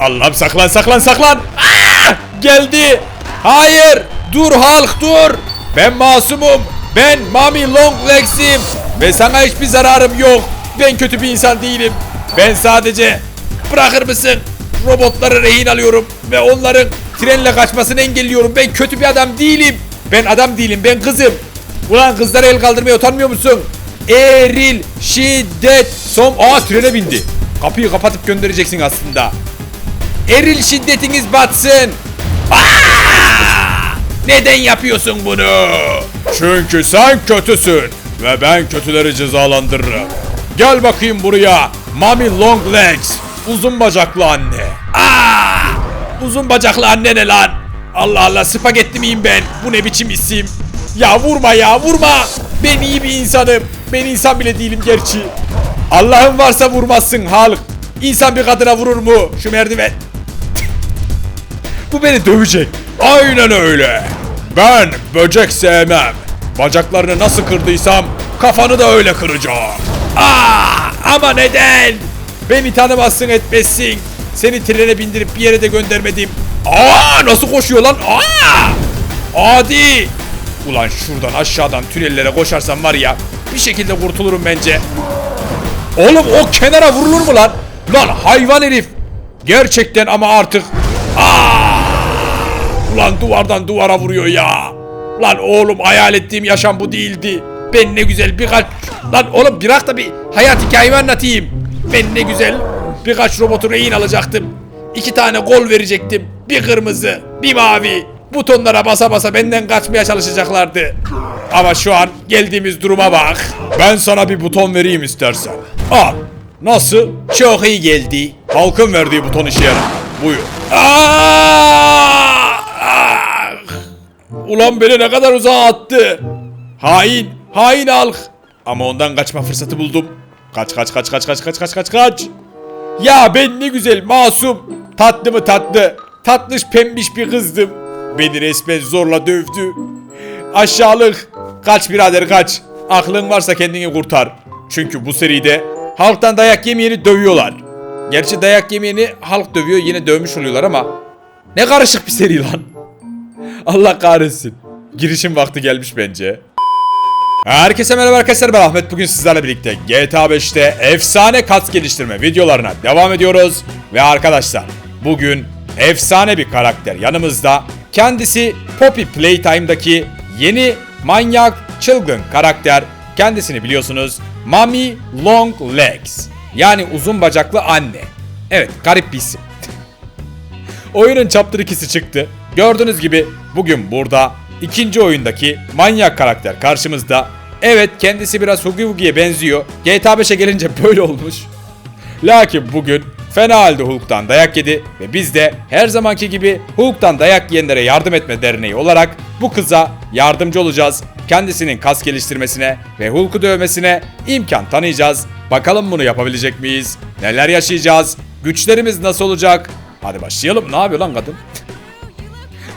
Allah'ım saklan saklan saklan. Aa! Geldi. Hayır. Dur Hulk dur. Ben masumum. Ben Mami Longlegs'im. Ve sana hiçbir zararım yok. Ben kötü bir insan değilim. Ben sadece bırakır mısın? Robotları rehin alıyorum ve onların trenle kaçmasını engelliyorum. Ben kötü bir adam değilim. Ben adam değilim. Ben kızım. Ulan kızlara el kaldırmaya utanmıyor musun? Eril, şiddet, son... Aa trene bindi. Kapıyı kapatıp göndereceksin aslında. Eril şiddetiniz batsın. Aa! Neden yapıyorsun bunu? Çünkü sen kötüsün ve ben kötüleri cezalandırırım. Gel bakayım buraya. Mami Long Legs. Uzun bacaklı anne. Aa! Uzun bacaklı anne ne lan? Allah Allah spagetti miyim ben? Bu ne biçim isim? Ya vurma ya vurma. Ben iyi bir insanım. Ben insan bile değilim gerçi. Allah'ın varsa vurmazsın Hulk. İnsan bir kadına vurur mu? Şu merdiven. Bu beni dövecek. Aynen öyle. Ben böcek sevmem. Bacaklarını nasıl kırdıysam kafanı da öyle kıracağım. Aa, ama neden? Beni tanımazsın etmezsin. Seni trene bindirip bir yere de göndermedim. Aa nasıl koşuyor lan? Aa! Adi! Ulan şuradan aşağıdan tünellere koşarsam var ya bir şekilde kurtulurum bence. Oğlum o kenara vurulur mu lan? Lan hayvan herif. Gerçekten ama artık. Aa! Ulan duvardan duvara vuruyor ya. Lan oğlum hayal ettiğim yaşam bu değildi. Ben ne güzel birkaç... Lan oğlum bırak da bir hayat hikayemi anlatayım. Ben ne güzel birkaç robotu rehin alacaktım. İki tane gol verecektim. Bir kırmızı, bir mavi. Butonlara basa basa benden kaçmaya çalışacaklardı. Ama şu an geldiğimiz duruma bak. Ben sana bir buton vereyim istersen. Al. Nasıl? Çok iyi geldi. Halkın verdiği buton işe yarar. Buyur. Aa! Ulan beni ne kadar uzağa attı. Hain, hain halk. Ama ondan kaçma fırsatı buldum. Kaç kaç kaç kaç kaç kaç kaç kaç kaç. Ya ben ne güzel masum. Tatlı mı tatlı. Tatlış pembiş bir kızdım. Beni resmen zorla dövdü. Aşağılık. Kaç birader kaç. Aklın varsa kendini kurtar. Çünkü bu seride halktan dayak yemeyeni dövüyorlar. Gerçi dayak yemeyeni halk dövüyor yine dövmüş oluyorlar ama ne karışık bir seri lan. Allah kahretsin. Girişim vakti gelmiş bence. Herkese merhaba arkadaşlar ben Ahmet. Bugün sizlerle birlikte GTA 5'te efsane kat geliştirme videolarına devam ediyoruz. Ve arkadaşlar bugün efsane bir karakter yanımızda. Kendisi Poppy Playtime'daki yeni manyak çılgın karakter. Kendisini biliyorsunuz Mami Long Legs yani uzun bacaklı anne. Evet garip bir isim. Oyunun chapter 2'si çıktı. Gördüğünüz gibi bugün burada ikinci oyundaki manyak karakter karşımızda. Evet kendisi biraz Hugi Wugi'ye benziyor. GTA 5'e gelince böyle olmuş. Lakin bugün fena halde Hulk'tan dayak yedi ve biz de her zamanki gibi Hulk'tan dayak yiyenlere yardım etme derneği olarak bu kıza yardımcı olacağız. Kendisinin kas geliştirmesine ve Hulk'u dövmesine imkan tanıyacağız. Bakalım bunu yapabilecek miyiz? Neler yaşayacağız? Güçlerimiz nasıl olacak? Hadi başlayalım. Ne yapıyor lan kadın?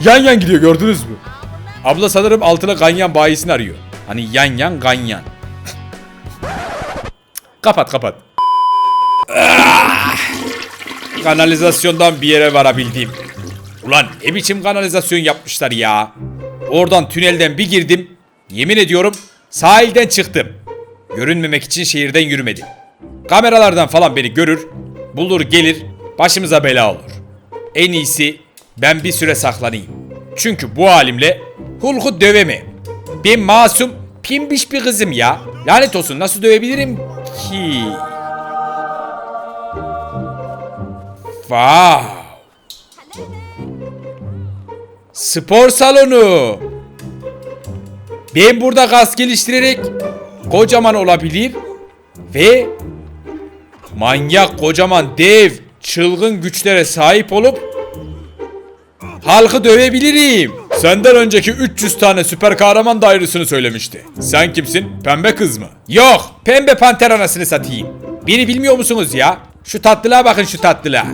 Yan yan gidiyor gördünüz mü? Abla sanırım altına ganyan bayisini arıyor. Hani yan yan ganyan. kapat kapat. Ah! Kanalizasyondan bir yere varabildim. Ulan ne biçim kanalizasyon yapmışlar ya. Oradan tünelden bir girdim. Yemin ediyorum sahilden çıktım. Görünmemek için şehirden yürümedim. Kameralardan falan beni görür, bulur gelir, başımıza bela olur. En iyisi ben bir süre saklanayım. Çünkü bu halimle Hulk'u dövemem. Ben masum, pimbiş bir kızım ya. Lanet olsun nasıl dövebilirim ki? Wow. Spor salonu. Ben burada kas geliştirerek kocaman olabilir ve manyak kocaman dev çılgın güçlere sahip olup halkı dövebilirim. Senden önceki 300 tane süper kahraman da ayrısını söylemişti. Sen kimsin? Pembe kız mı? Yok, pembe panter anasını satayım. Beni bilmiyor musunuz ya? Şu tatlılığa bakın şu tatlılığa.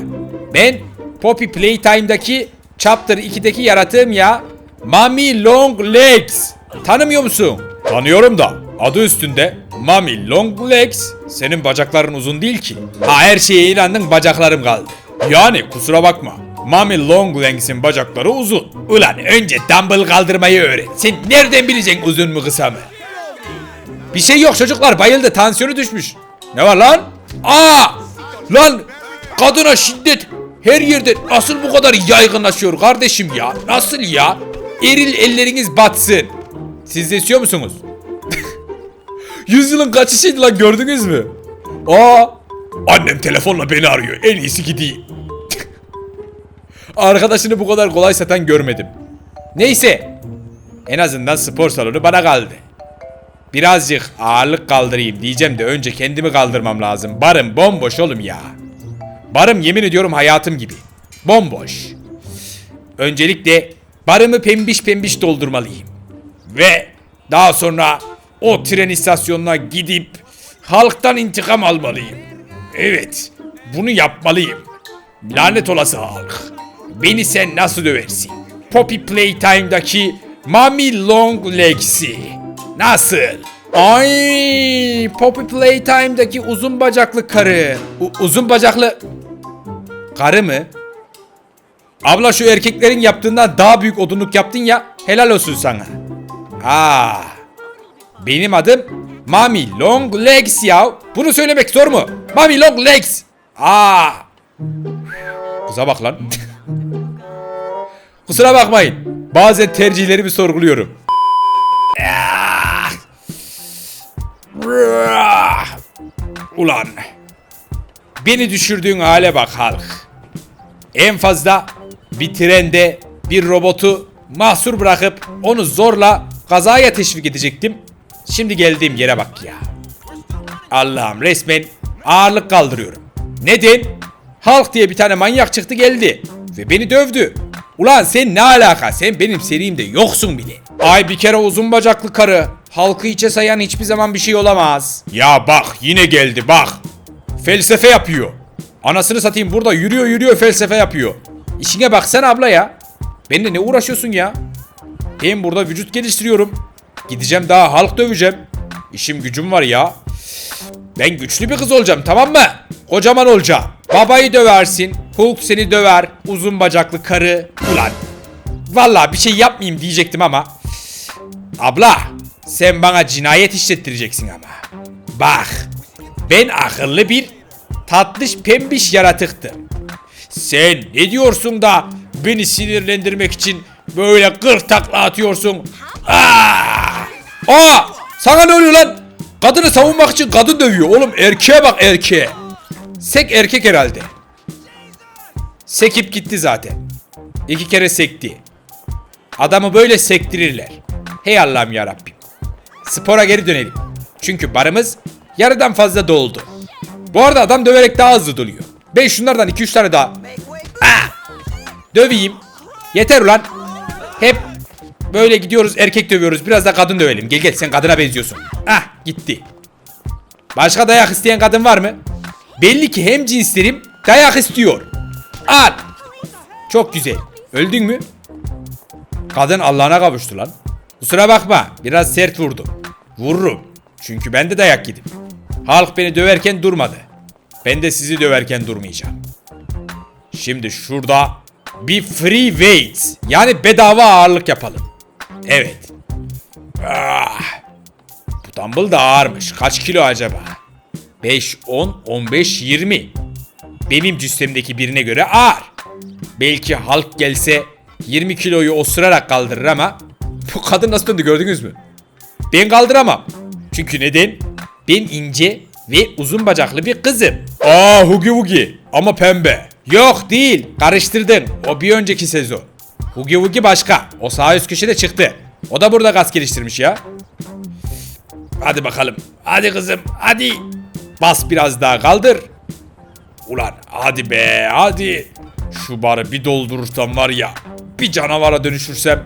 Ben Poppy Playtime'daki Chapter 2'deki yaratığım ya. Mami Long Legs. Tanımıyor musun? Tanıyorum da. Adı üstünde Mami Long Legs. Senin bacakların uzun değil ki. Ha her şeye inandın bacaklarım kaldı. Yani kusura bakma. Mami Longlegs'in bacakları uzun. Ulan önce dumbbell kaldırmayı öğren. Sen nereden bileceksin uzun mu kısa mı? Bir şey yok çocuklar bayıldı tansiyonu düşmüş. Ne var lan? Aa! Lan kadına şiddet her yerde nasıl bu kadar yaygınlaşıyor kardeşim ya? Nasıl ya? Eril elleriniz batsın. Siz de istiyor musunuz? Yüzyılın kaçışıydı lan gördünüz mü? Aa! Annem telefonla beni arıyor. En iyisi gideyim. Arkadaşını bu kadar kolay satan görmedim. Neyse. En azından spor salonu bana kaldı. Birazcık ağırlık kaldırayım diyeceğim de önce kendimi kaldırmam lazım. Barım bomboş oğlum ya. Barım yemin ediyorum hayatım gibi. Bomboş. Öncelikle barımı pembiş pembiş doldurmalıyım. Ve daha sonra o tren istasyonuna gidip halktan intikam almalıyım. Evet, bunu yapmalıyım. Lanet olası halk. Beni sen nasıl döversin? Poppy Playtime'daki Mami Long Legs'i. Nasıl? Ay, Poppy Playtime'daki uzun bacaklı karı. U- uzun bacaklı... Karı mı? Abla şu erkeklerin yaptığından daha büyük odunluk yaptın ya. Helal olsun sana. Aa. Benim adım Mami Long Legs ya. Bunu söylemek zor mu? Mami Long Legs. Aa. Kıza bak lan. Kusura bakmayın. Bazen tercihlerimi sorguluyorum. Ulan. Beni düşürdüğün hale bak halk. En fazla bir trende bir robotu mahsur bırakıp onu zorla kazaya teşvik edecektim. Şimdi geldiğim yere bak ya. Allah'ım resmen ağırlık kaldırıyorum. Neden? Halk diye bir tane manyak çıktı geldi ve beni dövdü. Ulan sen ne alaka? Sen benim serimde yoksun bile. Ay bir kere uzun bacaklı karı. Halkı içe sayan hiçbir zaman bir şey olamaz. Ya bak yine geldi bak. Felsefe yapıyor. Anasını satayım burada yürüyor yürüyor felsefe yapıyor. İşine baksana abla ya. Benimle ne uğraşıyorsun ya? Ben burada vücut geliştiriyorum. Gideceğim daha halk döveceğim. İşim gücüm var ya. Ben güçlü bir kız olacağım tamam mı? Kocaman olacağım. Babayı döversin. Hulk seni döver. Uzun bacaklı karı. Ulan. Vallahi bir şey yapmayayım diyecektim ama. Abla. Sen bana cinayet işlettireceksin ama. Bak. Ben akıllı bir tatlış pembiş yaratıktım. Sen ne diyorsun da beni sinirlendirmek için böyle kır takla atıyorsun? Aa! Aa! Sana ne oluyor lan? Kadını savunmak için kadın dövüyor. Oğlum erkeğe bak erkeğe. Sek erkek herhalde. Sekip gitti zaten. İki kere sekti. Adamı böyle sektirirler. Hey Allah'ım yarabbim. Spora geri dönelim. Çünkü barımız yarıdan fazla doldu. Bu arada adam döverek daha hızlı doluyor. Ben şunlardan 2-3 tane daha. Ah! Döveyim. Yeter ulan. Hep böyle gidiyoruz erkek dövüyoruz. Biraz da kadın dövelim. Gel gel sen kadına benziyorsun. Ah gitti. Başka dayak isteyen kadın var mı? Belli ki hem cinslerim dayak istiyor. Al. Çok güzel. Öldün mü? Kadın Allah'ına kavuştu lan. Kusura bakma biraz sert vurdum. Vururum. Çünkü ben de dayak yedim. Halk beni döverken durmadı. Ben de sizi döverken durmayacağım. Şimdi şurada bir free weights yani bedava ağırlık yapalım. Evet. Ah. Bu dumbbell da ağırmış. Kaç kilo acaba? 5, 10, 15, 20. Benim cüssemdeki birine göre ağır. Belki halk gelse 20 kiloyu osurarak kaldırır ama bu kadın nasıl döndü gördünüz mü? Ben kaldıramam. Çünkü neden? Ben ince ve uzun bacaklı bir kızım. Aa Hugi Hugi ama pembe. Yok değil karıştırdın. O bir önceki sezon. Hugi Hugi başka. O sağ üst köşede çıktı. O da burada gaz geliştirmiş ya. Hadi bakalım. Hadi kızım hadi. Bas biraz daha kaldır. Ulan hadi be hadi. Şu barı bir doldurursam var ya. Bir canavara dönüşürsem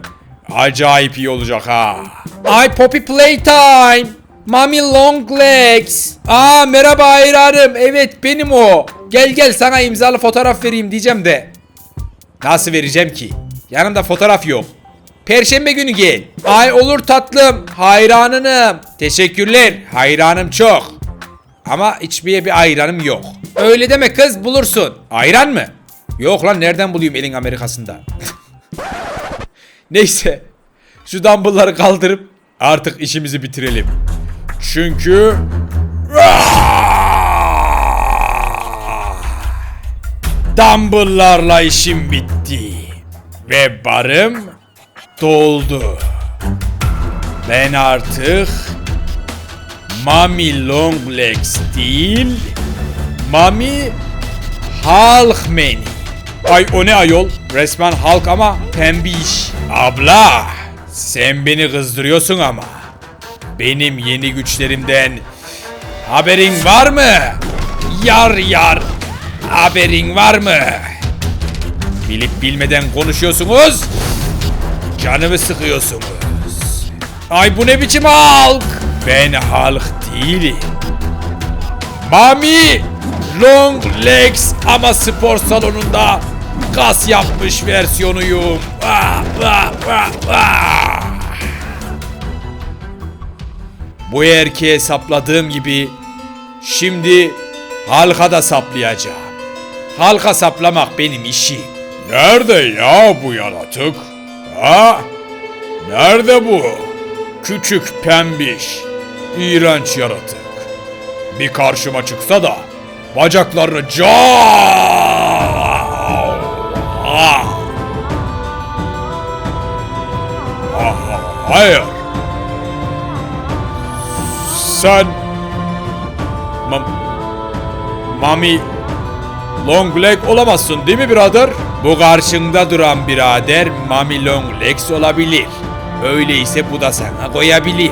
acayip iyi olacak ha. Ay Poppy Playtime. Mami Long Legs. Aa merhaba hayranım. Evet benim o. Gel gel sana imzalı fotoğraf vereyim diyeceğim de. Nasıl vereceğim ki? Yanımda fotoğraf yok. Perşembe günü gel. Ay olur tatlım. Hayranınım. Teşekkürler. Hayranım çok. Ama içmeye bir ayranım yok. Öyle deme kız bulursun. Ayran mı? Yok lan nereden bulayım elin Amerikasında? Neyse. Şu dumbbellları kaldırıp artık işimizi bitirelim. Çünkü... Dumbbell'larla işim bitti. Ve barım doldu. Ben artık Mami Longlegs değil, Mami Hulkman. Ay o ne ayol? Resmen halk ama pembiş. Abla, sen beni kızdırıyorsun ama. Benim yeni güçlerimden haberin var mı? Yar yar, haberin var mı? Bilip bilmeden konuşuyorsunuz. Canımı sıkıyorsunuz. Ay bu ne biçim halk? Ben halk değilim. Mami Long Legs ama spor salonunda kas yapmış versiyonuyum. Ah, ah, ah, ah. Bu erkeğe sapladığım gibi şimdi halka da saplayacağım. Halka saplamak benim işim. Nerede ya bu yaratık? Ha? Nerede bu? Küçük pembiş, iğrenç yaratık. Bir karşıma çıksa da bacaklarını ca Ah! Hayır. Sen Mam Mami Long leg olamazsın değil mi birader? Bu karşında duran birader Mami Long Legs olabilir. Öyleyse bu da sana koyabilir.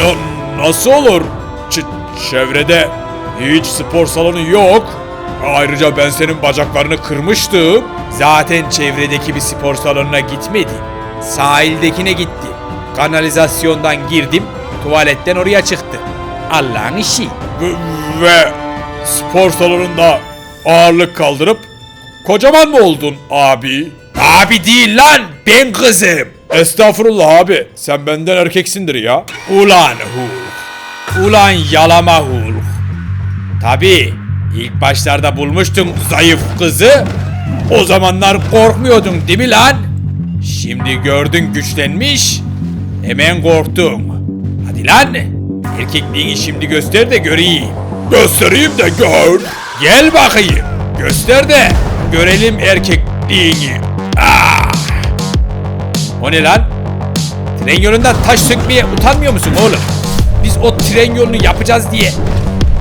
Na- nasıl olur? Ç- çevrede hiç spor salonu yok. Ayrıca ben senin bacaklarını kırmıştım. Zaten çevredeki bir spor salonuna gitmedim. Sahildekine gittim. Kanalizasyondan girdim. Tuvaletten oraya çıktım. Allah'ın işi. Ve, ve spor salonunda ağırlık kaldırıp kocaman mı oldun abi? Abi değil lan ben kızım. Estağfurullah abi sen benden erkeksindir ya. Ulan Hulk. Ulan yalama Hulk. Tabi ilk başlarda bulmuştun zayıf kızı. O zamanlar korkmuyordun değil mi lan? Şimdi gördün güçlenmiş. Hemen korktun. Hadi lan. Erkekliğini şimdi göster de göreyim. Göstereyim de gör. Gel bakayım. Göster de görelim erkekliğini. Ah! O ne lan? Tren yolundan taş sökmeye utanmıyor musun oğlum? Biz o tren yolunu yapacağız diye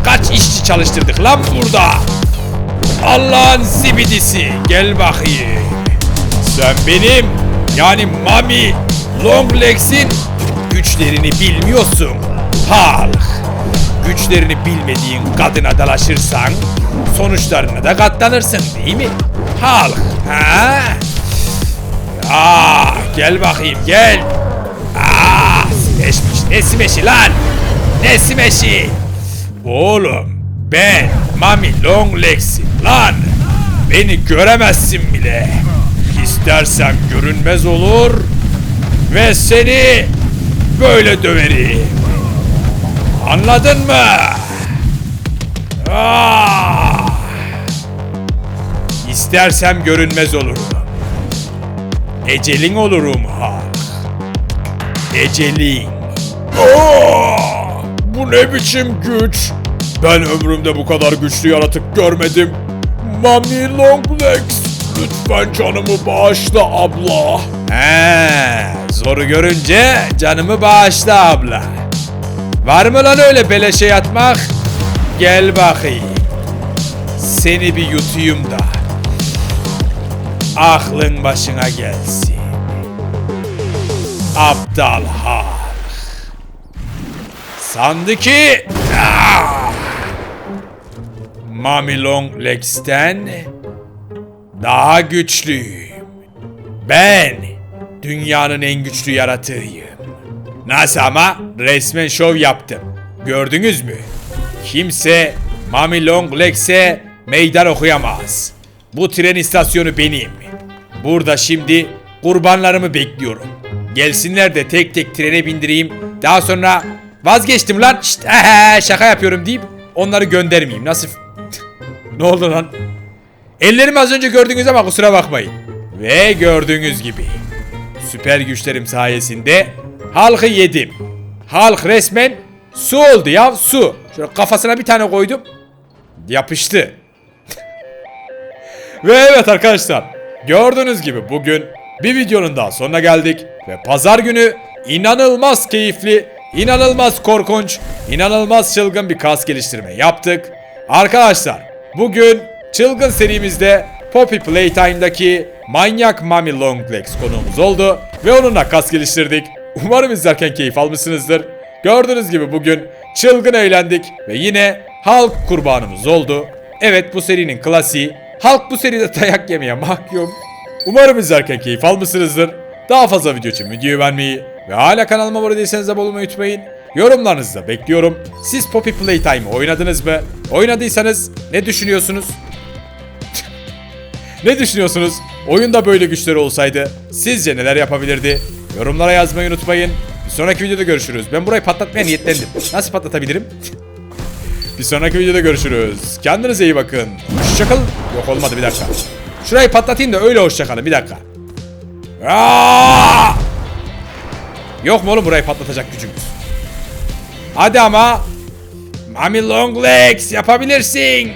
kaç işçi çalıştırdık lan burada? Allah'ın zibidisi gel bakayım. Sen benim yani Mami Longlegs'in güçlerini bilmiyorsun. Halk. Güçlerini bilmediğin kadına dalaşırsan sonuçlarına da katlanırsın değil mi? Halk. Ha? Ah gel bakayım gel. Ah simeşmiş ne simeşi lan? Ne simeşi? Oğlum ben Mami Longlegs'im lan. Beni göremezsin bile. İstersem görünmez olur ve seni böyle döverim. Anladın mı? Ah! İstersem görünmez olurum. Ecelin olurum ha. Ecelin. Bu ne biçim güç? Ben ömrümde bu kadar güçlü yaratık görmedim. Mami Longlegs. Lütfen canımı bağışla abla. He, zoru görünce canımı bağışla abla. Var mı lan öyle beleşe yatmak? Gel bakayım. Seni bir yutayım da. Aklın başına gelsin. Aptal Hulk. Sandı ki... Ah! Mami Long Legs'ten daha güçlüyüm. Ben dünyanın en güçlü yaratığıyım. Nasıl ama? Resmen şov yaptım. Gördünüz mü? Kimse Mami Long Legs'e meydan okuyamaz. Bu tren istasyonu benim. Burada şimdi kurbanlarımı bekliyorum. Gelsinler de tek tek trene bindireyim. Daha sonra vazgeçtim lan. Şşt, ehe, şaka yapıyorum deyip onları göndermeyeyim. Nasıl? ne oldu lan? Ellerimi az önce gördünüz ama kusura bakmayın. Ve gördüğünüz gibi süper güçlerim sayesinde halkı yedim. Halk resmen su oldu ya su. Şöyle kafasına bir tane koydum. Yapıştı. Ve evet arkadaşlar gördüğünüz gibi bugün bir videonun daha sonuna geldik. Ve pazar günü inanılmaz keyifli, inanılmaz korkunç, inanılmaz çılgın bir kas geliştirme yaptık. Arkadaşlar bugün çılgın serimizde Poppy Playtime'daki manyak Mami Longlegs konuğumuz oldu. Ve onunla kas geliştirdik. Umarım izlerken keyif almışsınızdır. Gördüğünüz gibi bugün çılgın eğlendik ve yine halk kurbanımız oldu. Evet bu serinin klasiği. Halk bu seride dayak yemeye mahkum. Umarım izlerken keyif almışsınızdır. Daha fazla video için videoyu beğenmeyi ve hala kanalıma abone değilseniz abone olmayı unutmayın. Yorumlarınızı da bekliyorum. Siz Poppy Playtime oynadınız mı? Oynadıysanız ne düşünüyorsunuz? ne düşünüyorsunuz? Oyunda böyle güçleri olsaydı sizce neler yapabilirdi? Yorumlara yazmayı unutmayın. Bir sonraki videoda görüşürüz. Ben burayı patlatmaya niyetlendim. Nasıl patlatabilirim? Bir sonraki videoda görüşürüz. Kendinize iyi bakın. Hoşçakalın. Yok olmadı bir dakika. Şurayı patlatayım da öyle hoşçakalın bir dakika. Yok mu oğlum burayı patlatacak gücümüz? Hadi ama. Mami Long Legs yapabilirsin.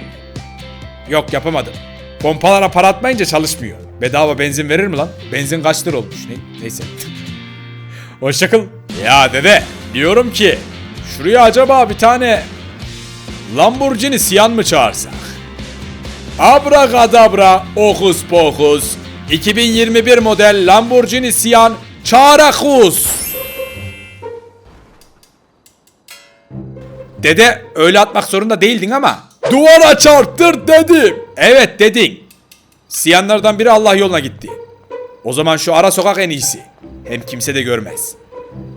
Yok yapamadım. Pompalara para atmayınca çalışmıyor. Bedava benzin verir mi lan? Benzin kaç lira olmuş? Ne? Neyse. Hoşçakal. Ya dede diyorum ki şuraya acaba bir tane Lamborghini Siyan mı çağırsak? Abrakadabra, okus pokus. 2021 model Lamborghini Siyan Çağrakus. Dede öyle atmak zorunda değildin ama. Duvara çarptır dedim. Evet dedin. Siyanlardan biri Allah yoluna gitti. O zaman şu ara sokak en iyisi. Hem kimse de görmez.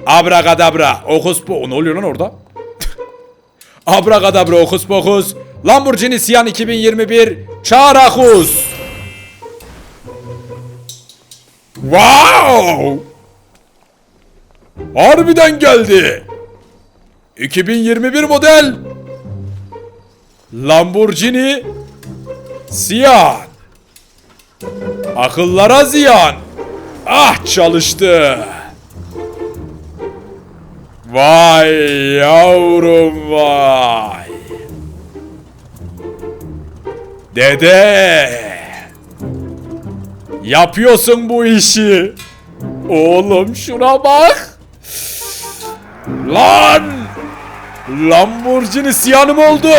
Abrakadabra, okus po... Ne oluyor lan orada? Abrakadabra, okus pokus. Lamborghini Siyan 2021 Çağrakus. Wow! Harbiden geldi. 2021 model Lamborghini Siyan. Akıllara ziyan. Ah çalıştı. Vay yavrum vay. Dede. Yapıyorsun bu işi. Oğlum şuna bak. Lan! Lamborghini siyanım oldu.